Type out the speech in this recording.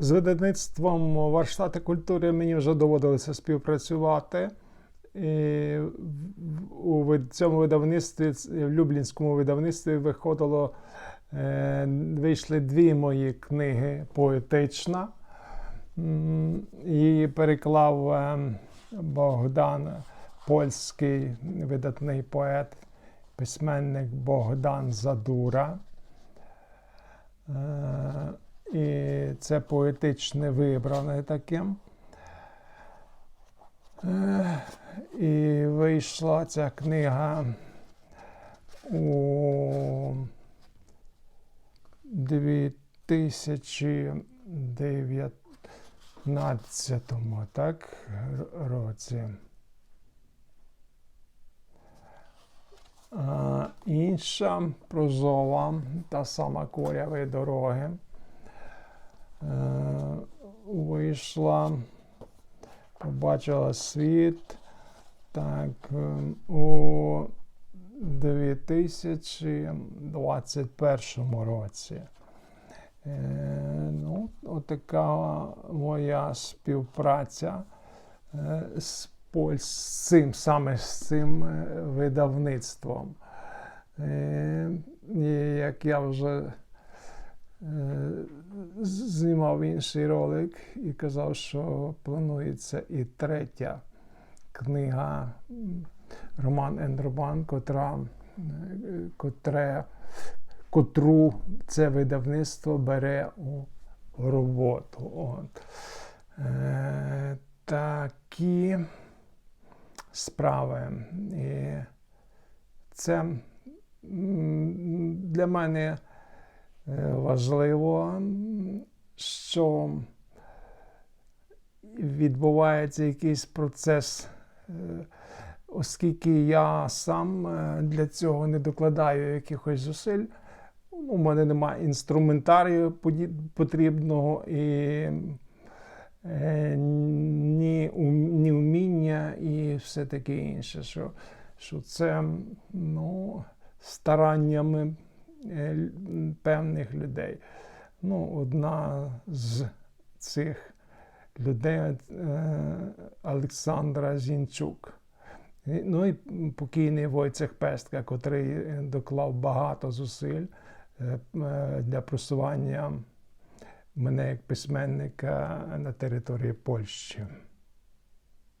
З видавництвом Варштати культури мені вже доводилося співпрацювати. І у цьому видавництві, в Люблінському видавництві виходило, е, вийшли дві мої книги поетична. Її переклав е, Богдан, польський видатний поет, письменник Богдан Задура. Е, І це поетичне вибране таким. Е, І вийшла ця книга у 2019 так, році. А, інша прозова, та сама коряви дороги. Е, вийшла, побачила світ так, е, у 2021 році. Е, ну, отака моя співпраця з Поль з цим, саме з цим видавництвом. І як я вже знімав інший ролик і казав, що планується і третя книга Роман Ендробан, котра, е, котре, котру це видавництво бере у роботу. От. Е, такі справи. І це для мене е, важливо, що відбувається якийсь процес, е, оскільки я сам е, для цього не докладаю якихось зусиль. У мене немає інструментарію потрібного і е, ні, ні вміння і все таке інше. Що, що це ну, стараннями е, певних людей. Ну, одна з цих людей е, Олександра Зінчук. Ну і покійний Войцех Пестка, котрий е, доклав багато зусиль е, е, для просування мене як письменника на території Польщі.